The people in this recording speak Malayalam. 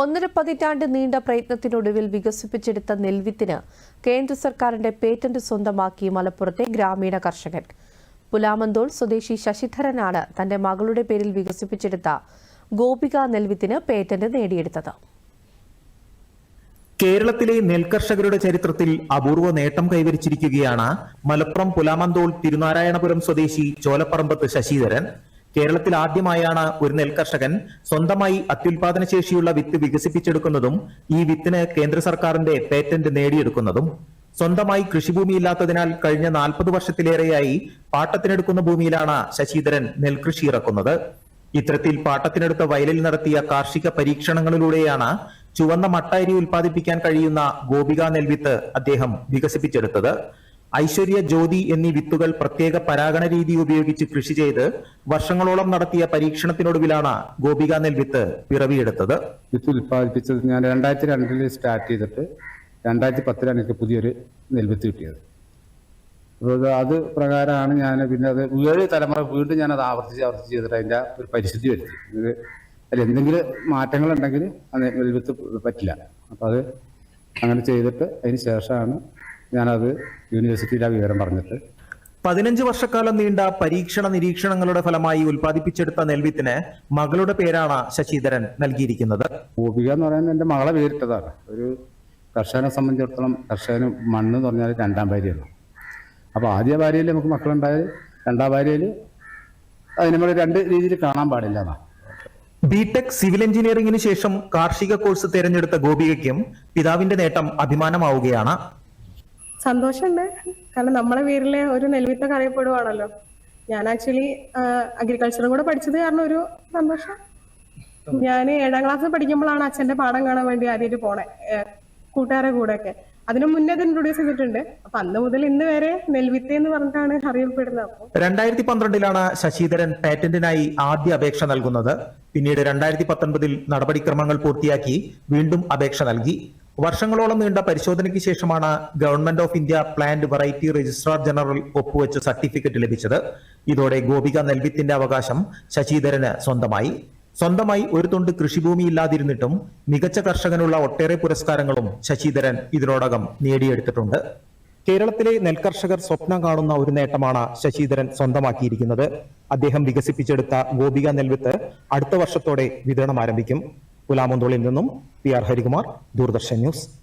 ഒന്നര പതിറ്റാണ്ട് നീണ്ട പ്രയത്നത്തിനൊടുവിൽ വികസിപ്പിച്ചെടുത്ത നെൽവിത്തിന് കേന്ദ്ര സർക്കാരിന്റെ പേറ്റന്റ് സ്വന്തമാക്കി മലപ്പുറത്തെ ഗ്രാമീണ കർഷകൻ. പുലാമന്തോൾ സ്വദേശി ശശിധരനാണ് തന്റെ മകളുടെ പേരിൽ വികസിപ്പിച്ചെടുത്ത ഗോപിക നെൽവിത്തിന് പേറ്റന്റ് നേടിയെടുത്തത്. കേരളത്തിലെ നെൽകർഷകരുടെ ചരിത്രത്തിൽ അപൂർവ നേട്ടം കൈവരിച്ചിരിക്കുകയാണ് മലപ്പുറം പുലാമന്തോൾ തിരുനാരായണപുരം സ്വദേശി ചോലപ്പറമ്പത്ത് ശശിധരൻ. കേരളത്തിൽ ആദ്യമായാണ് ഒരു നെൽകർഷകൻ സ്വന്തമായി അത്യുൽപാദന ശേഷിയുള്ള വിത്ത് വികസിപ്പിച്ചെടുക്കുന്നതും ഈ വിത്തിന് കേന്ദ്ര സർക്കാരിന്റെ പേറ്റന്റ് നേടിയെടുക്കുന്നതും. സ്വന്തമായി കൃഷിഭൂമി ഇല്ലാത്തതിനാൽ കഴിഞ്ഞ നാൽപ്പത് വർഷത്തിലേറെയായി പാട്ടത്തിനെടുക്കുന്ന ഭൂമിയിലാണ് ശശിധരൻ നെൽകൃഷി ഇറക്കുന്നത്. ഇത്തരത്തിൽ പാട്ടത്തിനെടുത്ത വയലിൽ നടത്തിയ കാർഷിക പരീക്ഷണങ്ങളിലൂടെയാണ് ചുവന്ന മട്ട അരി ഉൽപ്പാദിപ്പിക്കാൻ കഴിയുന്ന ഗോപിക നെൽവിത്ത് അദ്ദേഹം വികസിപ്പിച്ചെടുത്തത്. ഐശ്വര്യ ജ്യോതി എന്നീ വിത്തുകൾ പ്രത്യേക പരാഗണ രീതി ഉപയോഗിച്ച് കൃഷി ചെയ്ത് വർഷങ്ങളോളം നടത്തിയ പരീക്ഷണത്തിനൊടുവിലാണ് ഗോപിക നെൽവിത്ത് പിറവിയെടുത്തത്. വിത്ത് ഉൽപ്പാദിപ്പിച്ചത് ഞാൻ രണ്ടായിരത്തി രണ്ടിൽ സ്റ്റാർട്ട് ചെയ്തിട്ട് രണ്ടായിരത്തി പത്തിലാണ് എനിക്ക് പുതിയൊരു നെൽവിത്ത് കിട്ടിയത്. അപ്പോൾ അത് പ്രകാരമാണ് ഞാൻ പിന്നെ അത് ഏഴ് തലമുറ വീണ്ടും ഞാൻ അത് ആവർത്തിച്ച് ആവർത്തിച്ച് ചെയ്തിട്ട് അതിന്റെ ഒരു പരിശുദ്ധി വരുത്തി. അതിൽ എന്തെങ്കിലും മാറ്റങ്ങൾ ഉണ്ടെങ്കിൽ അത് നെൽവിത്ത് പറ്റില്ല. അപ്പോൾ അത് അങ്ങനെ ചെയ്തിട്ട് അതിന് ശേഷമാണ് ഞാനത് യൂണിവേഴ്സിറ്റിയിൽ ആ വിവരം പറഞ്ഞിട്ട് പതിനഞ്ച് വർഷക്കാലം നീണ്ട പരീക്ഷണ നിരീക്ഷണങ്ങളുടെ ഫലമായി ഉൽപ്പാദിപ്പിച്ചെടുത്ത നെൽവിത്തിന് മകളുടെ പേരാണ് ശശിധരൻ നൽകിയിരിക്കുന്നത്. ഗോപിക എന്ന് പറയുന്നത് എന്റെ മകളെ പേരിട്ടതാണ്. ഒരു കർഷകനെ സംബന്ധിച്ചിടത്തോളം കർഷകന് മണ്ണ് എന്ന് പറഞ്ഞാൽ രണ്ടാം ഭാര്യയാണ്. അപ്പോൾ ആദ്യ ഭാര്യയിൽ നമുക്ക് മക്കളുണ്ടായാൽ രണ്ടാം ഭാര്യയിൽ അത് നമ്മൾ രണ്ട് രീതിയിൽ കാണാൻ പാടില്ല ബിടെക് സിവിൽ എഞ്ചിനീയറിംഗിന് ശേഷം കാർഷിക കോഴ്സ് തിരഞ്ഞെടുത്ത ഗോപികയ്ക്കും പിതാവിന്റെ നേട്ടം അഭിമാനമാവുകയാണ്. സന്തോഷമുണ്ട്. കാരണം നമ്മളെ വീട്ടിലെ ഒരു നെൽവിത്തൊക്കെ അറിയപ്പെടുവാണല്ലോ ഞാൻ ആക്ച്വലി അഗ്രികൾച്ചറും കൂടെ പഠിച്ചത് കാരണം ഒരു സന്തോഷം. ഞാൻ ഏഴാം ക്ലാസ് പഠിക്കുമ്പോഴാണ് അച്ഛന്റെ പാഠം കാണാൻ വേണ്ടി ആദ്യമായിട്ട് പോണേ കൂട്ടുകാരെ കൂടെ ഒക്കെ അതിനു മുന്നേ അത് ഇൻട്രൊഡ്യൂസ് ചെയ്തിട്ടുണ്ട്. അപ്പൊ അന്ന് മുതൽ ഇന്ന് വരെ നെൽവിത്തെ എന്ന് പറഞ്ഞിട്ടാണ് അറിയപ്പെടുന്നത് രണ്ടായിരത്തി പന്ത്രണ്ടിലാണ് ശശിധരൻ പാറ്റന്റിനായി ആദ്യ അപേക്ഷ നൽകുന്നത്. പിന്നീട് രണ്ടായിരത്തി പത്തൊൻപതിൽ നടപടിക്രമങ്ങൾ പൂർത്തിയാക്കി വീണ്ടും അപേക്ഷ നൽകി. വർഷങ്ങളോളം നീണ്ട പരിശോധനയ്ക്ക് ശേഷമാണ് government of India plant variety registrar general ഒപ്പുവെച്ച് certificate ലഭിച്ചത്. ഇതോടെ ഗോപിക നെൽവിത്തിന്റെ അവകാശം ശശിധരന് സ്വന്തമായി. സ്വന്തമായി ഒരു തൊണ്ട് കൃഷിഭൂമി ഇല്ലാതിരുന്നിട്ടും മികച്ച കർഷകനുള്ള ഒട്ടേറെ പുരസ്കാരങ്ങളും ശശിധരൻ ഇതിനോടകം നേടിയെടുത്തിട്ടുണ്ട്. കേരളത്തിലെ നെൽകർഷകർ സ്വപ്നം കാണുന്ന ഒരു നേട്ടമാണ് ശശിധരൻ സ്വന്തമാക്കിയിരിക്കുന്നത്. അദ്ദേഹം വികസിപ്പിച്ചെടുത്ത ഗോപിക നെൽവിത്ത് അടുത്ത വർഷത്തോടെ വിതരണം ആരംഭിക്കും. പുലാമന്തോളിൽ നിന്നും P R Harikumar Doordarshan News.